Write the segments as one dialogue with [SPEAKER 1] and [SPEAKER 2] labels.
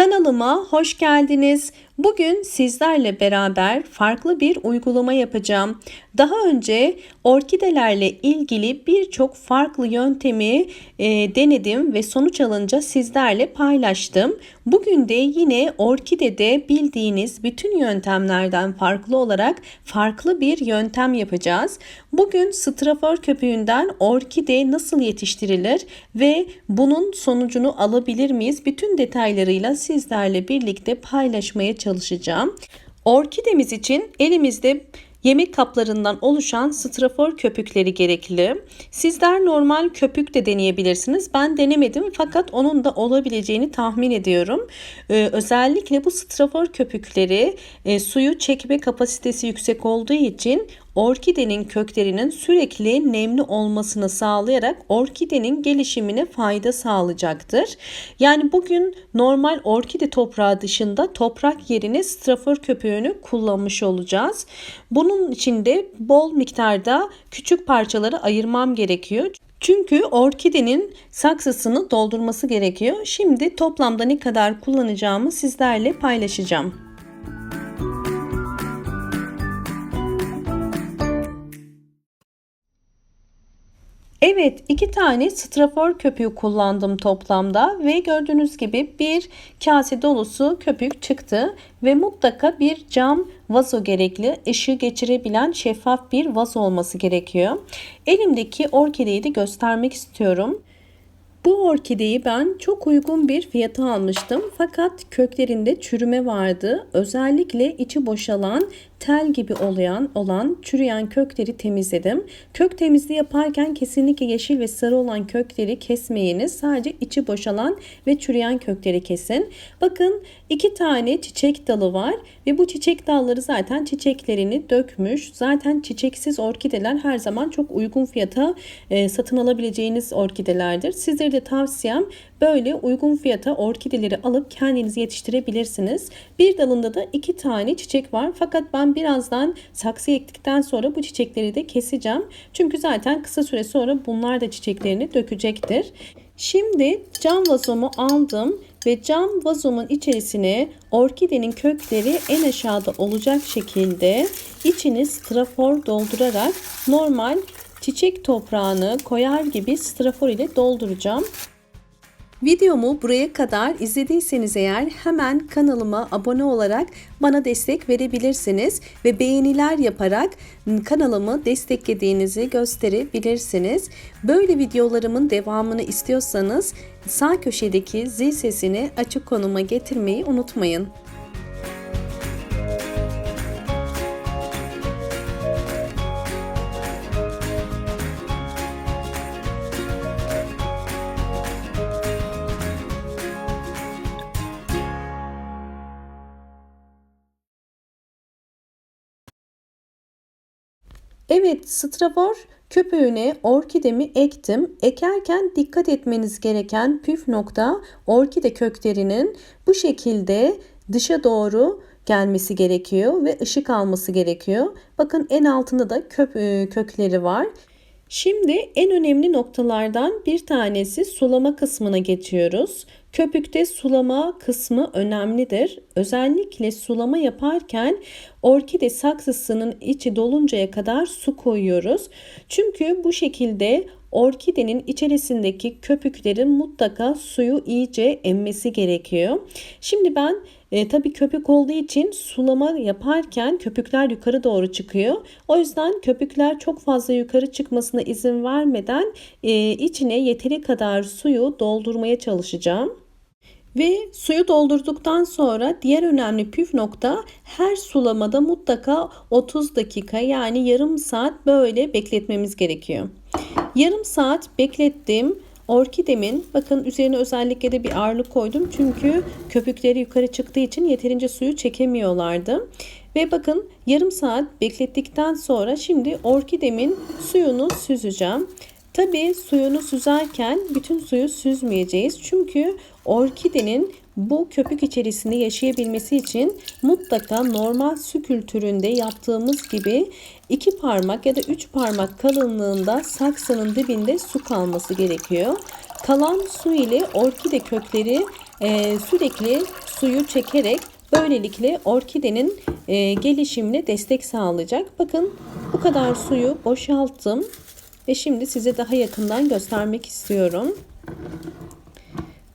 [SPEAKER 1] Kanalıma hoş geldiniz. Bugün sizlerle beraber farklı bir uygulama yapacağım. Daha önce orkidelerle ilgili birçok farklı yöntemi e, denedim ve sonuç alınca sizlerle paylaştım. Bugün de yine orkidede bildiğiniz bütün yöntemlerden farklı olarak farklı bir yöntem yapacağız. Bugün strafor köpüğünden orkide nasıl yetiştirilir ve bunun sonucunu alabilir miyiz? Bütün detaylarıyla sizlerle birlikte paylaşmaya çalışacağım. Orkidemiz için elimizde yemek kaplarından oluşan strafor köpükleri gerekli. Sizler normal köpük de deneyebilirsiniz. Ben denemedim fakat onun da olabileceğini tahmin ediyorum. Ee, özellikle bu strafor köpükleri e, suyu çekme kapasitesi yüksek olduğu için orkidenin köklerinin sürekli nemli olmasını sağlayarak orkidenin gelişimine fayda sağlayacaktır. Yani bugün normal orkide toprağı dışında toprak yerine strafor köpüğünü kullanmış olacağız. Bunun için de bol miktarda küçük parçaları ayırmam gerekiyor. Çünkü orkidenin saksısını doldurması gerekiyor. Şimdi toplamda ne kadar kullanacağımı sizlerle paylaşacağım. Evet iki tane strafor köpüğü kullandım toplamda ve gördüğünüz gibi bir kase dolusu köpük çıktı ve mutlaka bir cam vazo gerekli ışığı geçirebilen şeffaf bir vazo olması gerekiyor. Elimdeki orkideyi de göstermek istiyorum. Bu orkideyi ben çok uygun bir fiyata almıştım fakat köklerinde çürüme vardı. Özellikle içi boşalan tel gibi olayan olan çürüyen kökleri temizledim. Kök temizliği yaparken kesinlikle yeşil ve sarı olan kökleri kesmeyiniz. Sadece içi boşalan ve çürüyen kökleri kesin. Bakın iki tane çiçek dalı var ve bu çiçek dalları zaten çiçeklerini dökmüş. Zaten çiçeksiz orkideler her zaman çok uygun fiyata e, satın alabileceğiniz orkidelerdir. Sizlere de tavsiyem böyle uygun fiyata orkideleri alıp kendiniz yetiştirebilirsiniz. Bir dalında da iki tane çiçek var fakat ben birazdan saksı ektikten sonra bu çiçekleri de keseceğim. Çünkü zaten kısa süre sonra bunlar da çiçeklerini dökecektir. Şimdi cam vazomu aldım ve cam vazomun içerisine orkidenin kökleri en aşağıda olacak şekilde içini strafor doldurarak normal çiçek toprağını koyar gibi strafor ile dolduracağım. Videomu buraya kadar izlediyseniz eğer hemen kanalıma abone olarak bana destek verebilirsiniz ve beğeniler yaparak kanalımı desteklediğinizi gösterebilirsiniz. Böyle videolarımın devamını istiyorsanız sağ köşedeki zil sesini açık konuma getirmeyi unutmayın. Evet, strafor köpüğüne orkidemi ektim. Ekerken dikkat etmeniz gereken püf nokta orkide köklerinin bu şekilde dışa doğru gelmesi gerekiyor ve ışık alması gerekiyor. Bakın en altında da köp e, kökleri var. Şimdi en önemli noktalardan bir tanesi sulama kısmına geçiyoruz. Köpükte sulama kısmı önemlidir. Özellikle sulama yaparken orkide saksısının içi doluncaya kadar su koyuyoruz. Çünkü bu şekilde orkidenin içerisindeki köpüklerin mutlaka suyu iyice emmesi gerekiyor. Şimdi ben e, tabii köpük olduğu için sulama yaparken köpükler yukarı doğru çıkıyor. O yüzden köpükler çok fazla yukarı çıkmasına izin vermeden e, içine yeteri kadar suyu doldurmaya çalışacağım. Ve suyu doldurduktan sonra diğer önemli püf nokta her sulamada mutlaka 30 dakika yani yarım saat böyle bekletmemiz gerekiyor. Yarım saat beklettim. Orkidemin bakın üzerine özellikle de bir ağırlık koydum. Çünkü köpükleri yukarı çıktığı için yeterince suyu çekemiyorlardı. Ve bakın yarım saat beklettikten sonra şimdi orkidemin suyunu süzeceğim. Tabii suyunu süzerken bütün suyu süzmeyeceğiz. Çünkü orkidenin bu köpük içerisinde yaşayabilmesi için mutlaka normal su kültüründe yaptığımız gibi iki parmak ya da üç parmak kalınlığında saksının dibinde su kalması gerekiyor. Kalan su ile orkide kökleri e, sürekli suyu çekerek böylelikle orkidenin e, gelişimine destek sağlayacak. Bakın bu kadar suyu boşalttım ve şimdi size daha yakından göstermek istiyorum.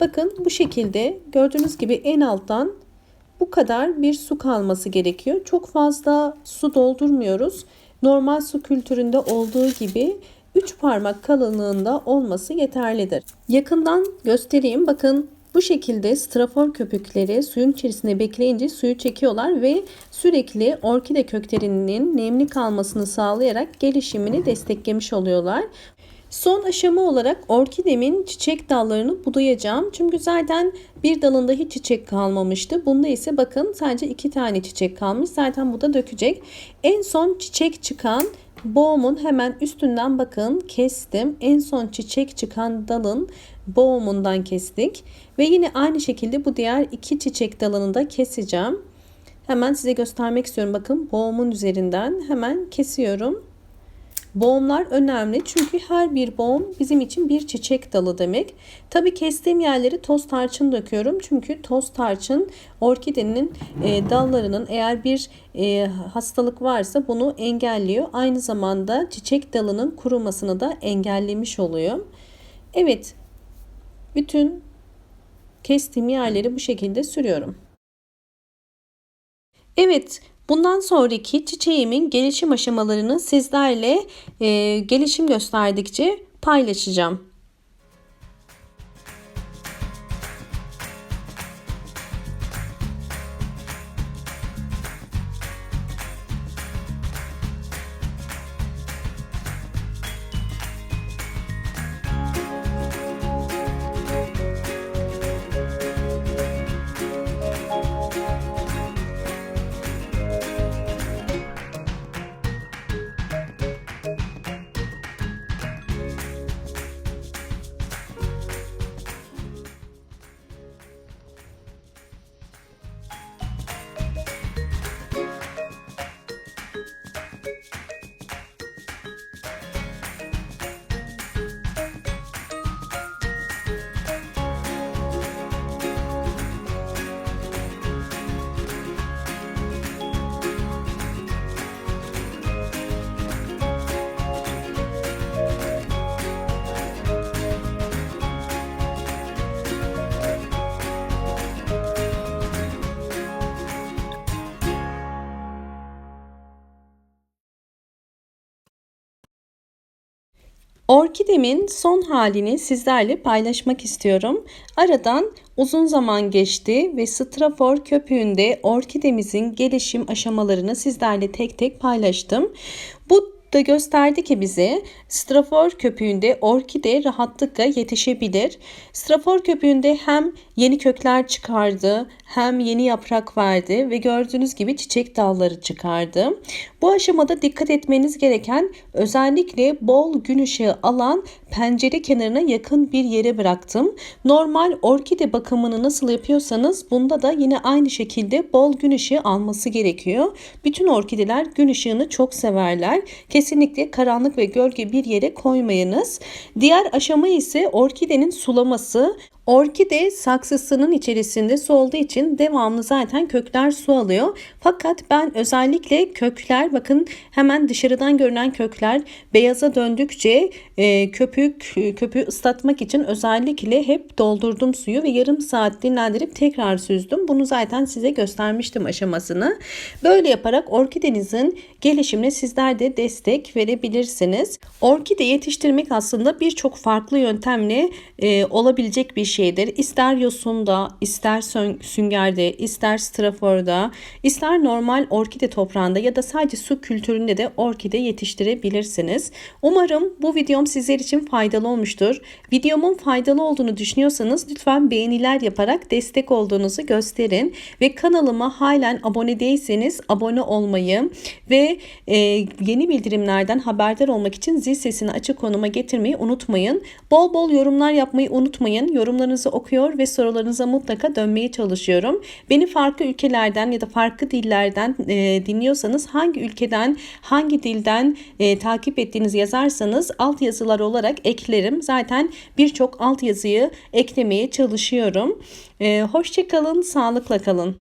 [SPEAKER 1] Bakın bu şekilde gördüğünüz gibi en alttan bu kadar bir su kalması gerekiyor. Çok fazla su doldurmuyoruz. Normal su kültüründe olduğu gibi 3 parmak kalınlığında olması yeterlidir. Yakından göstereyim. Bakın bu şekilde strafor köpükleri suyun içerisinde bekleyince suyu çekiyorlar ve sürekli orkide köklerinin nemli kalmasını sağlayarak gelişimini desteklemiş oluyorlar. Son aşama olarak orkidemin çiçek dallarını budayacağım. Çünkü zaten bir dalında hiç çiçek kalmamıştı. Bunda ise bakın sadece iki tane çiçek kalmış. Zaten bu da dökecek. En son çiçek çıkan boğumun hemen üstünden bakın kestim. En son çiçek çıkan dalın boğumundan kestik. Ve yine aynı şekilde bu diğer iki çiçek dalını da keseceğim. Hemen size göstermek istiyorum. Bakın boğumun üzerinden hemen kesiyorum. Boğumlar önemli çünkü her bir boğum bizim için bir çiçek dalı demek. Tabi kestiğim yerleri toz tarçın döküyorum çünkü toz tarçın orkidenin e, dallarının eğer bir e, hastalık varsa bunu engelliyor. Aynı zamanda çiçek dalının kurumasını da engellemiş oluyor. Evet bütün kestiğim yerleri bu şekilde sürüyorum. Evet Bundan sonraki çiçeğimin gelişim aşamalarını sizlerle e, gelişim gösterdikçe paylaşacağım. Orkidemin son halini sizlerle paylaşmak istiyorum. Aradan uzun zaman geçti ve strafor köpüğünde orkidemizin gelişim aşamalarını sizlerle tek tek paylaştım. Bu da gösterdi ki bize strafor köpüğünde orkide rahatlıkla yetişebilir. Strafor köpüğünde hem yeni kökler çıkardı hem yeni yaprak verdi ve gördüğünüz gibi çiçek dalları çıkardı. Bu aşamada dikkat etmeniz gereken özellikle bol gün ışığı alan pencere kenarına yakın bir yere bıraktım. Normal orkide bakımını nasıl yapıyorsanız bunda da yine aynı şekilde bol gün ışığı alması gerekiyor. Bütün orkideler gün ışığını çok severler. Kesinlikle karanlık ve gölge bir yere koymayınız. Diğer aşama ise orkidenin sulaması. Orkide saksısının içerisinde su olduğu için devamlı zaten kökler su alıyor. Fakat ben özellikle kökler bakın hemen dışarıdan görünen kökler beyaza döndükçe e, köpük köpüğü ıslatmak için özellikle hep doldurdum suyu ve yarım saat dinlendirip tekrar süzdüm. Bunu zaten size göstermiştim aşamasını. Böyle yaparak orkidenizin gelişimine sizler de destek verebilirsiniz. Orkide yetiştirmek aslında birçok farklı yöntemle e, olabilecek bir şeydir. İster yosunda, ister süngerde, ister straforda, ister normal orkide toprağında ya da sadece su kültüründe de orkide yetiştirebilirsiniz. Umarım bu videom sizler için faydalı olmuştur. Videomun faydalı olduğunu düşünüyorsanız lütfen beğeniler yaparak destek olduğunuzu gösterin ve kanalıma halen abone değilseniz abone olmayı ve e, yeni bildirimlerden haberdar olmak için zil sesini açık konuma getirmeyi unutmayın. Bol bol yorumlar yapmayı unutmayın. Yorumlar yorumlarınızı okuyor ve sorularınıza mutlaka dönmeye çalışıyorum. Beni farklı ülkelerden ya da farklı dillerden e, dinliyorsanız hangi ülkeden, hangi dilden e, takip ettiğinizi yazarsanız alt yazılar olarak eklerim. Zaten birçok alt yazıyı eklemeye çalışıyorum. E, Hoşçakalın, sağlıkla kalın.